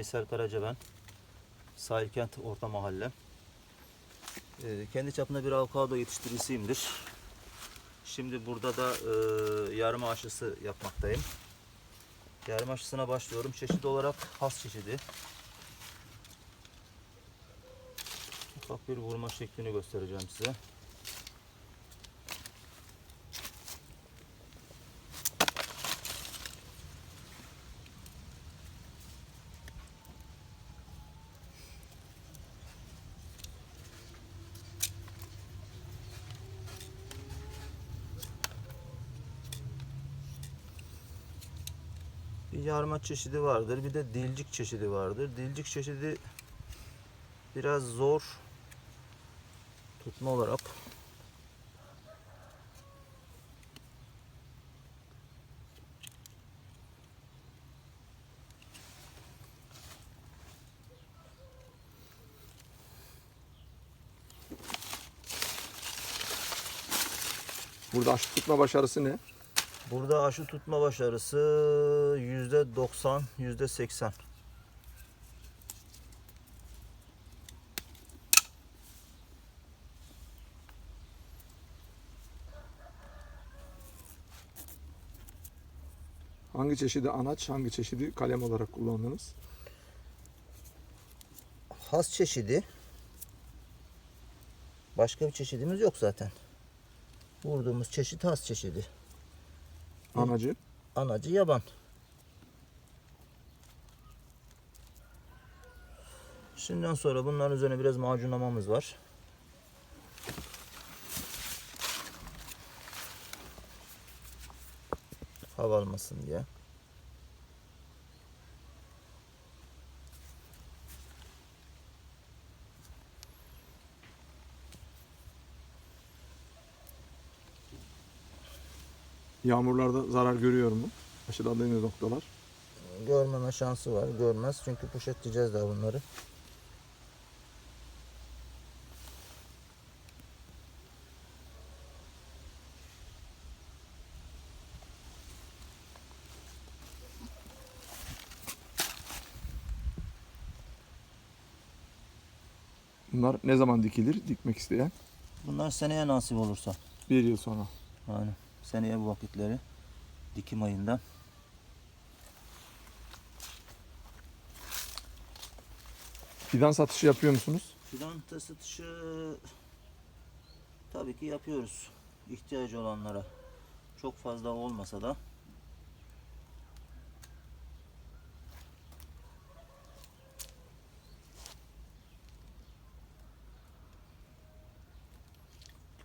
Veysel Karaca ben. Sahilkent Orta Mahalle. Ee, kendi çapında bir avokado yetiştiricisiyimdir. Şimdi burada da e, yarım aşısı yapmaktayım. Yarım aşısına başlıyorum. Çeşit olarak has çeşidi. Ufak bir vurma şeklini göstereceğim size. Yarma çeşidi vardır. Bir de dilcik çeşidi vardır. Dilcik çeşidi biraz zor tutma olarak. Burada aşı tutma başarısı ne? Burada aşı tutma başarısı yüzde 90, yüzde 80. Hangi çeşidi anaç, hangi çeşidi kalem olarak kullandınız? Has çeşidi. Başka bir çeşidimiz yok zaten. Vurduğumuz çeşit has çeşidi. Anacı. Anacı yaban. Şimdiden sonra bunların üzerine biraz macunlamamız var. Hava almasın diye. Yağmurlarda zarar görüyor mu? Aşıladığınız noktalar. Görmeme şansı var. Görmez çünkü poşetleyeceğiz daha bunları. Bunlar ne zaman dikilir? Dikmek isteyen. Bunlar seneye nasip olursa. Bir yıl sonra. Yani seneye bu vakitleri dikim ayında. Fidan satışı yapıyor musunuz? Fidan satışı tabii ki yapıyoruz. İhtiyacı olanlara. Çok fazla olmasa da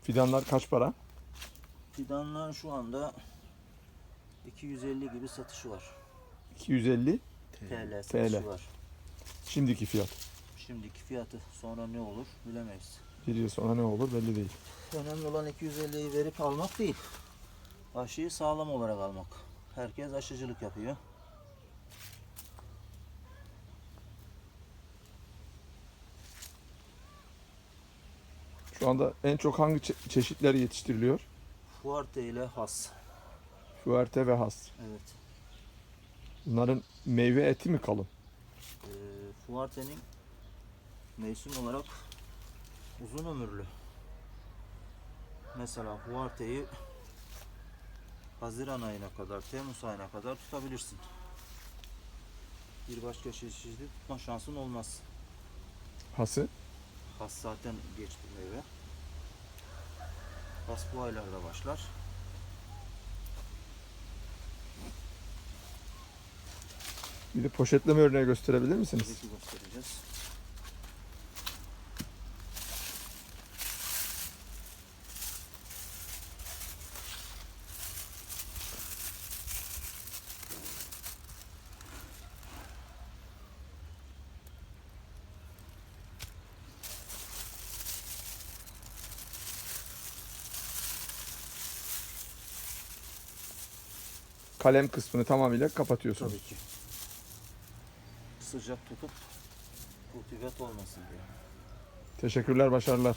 Fidanlar kaç para? Fidanlar şu anda 250 gibi satışı var. 250. TL satışı TL. var. Şimdiki fiyat. Şimdiki fiyatı sonra ne olur bilemeyiz. Bir yıl sonra ne olur belli değil. Önemli olan 250'yi verip almak değil. Aşıyı sağlam olarak almak. Herkes aşıcılık yapıyor. Şu anda en çok hangi çe- çeşitler yetiştiriliyor? Fuarte ile has. Fuerte ve has. Evet. Bunların meyve eti mi kalın? Ee, Fuarte'nin mevsim olarak uzun ömürlü. Mesela Fuarte'yi Haziran ayına kadar, Temmuz ayına kadar tutabilirsin. Bir başka çeşidi tutma şansın olmaz. Hası. Has zaten geç bir meyve. Has bu aylarda başlar. Bir de poşetleme örneği gösterebilir misiniz? Tabii ki göstereceğiz. Kalem kısmını tamamıyla kapatıyorsunuz. Tabii ki. Sıcak tutup rutubet olmasın diye. Teşekkürler, başarılar.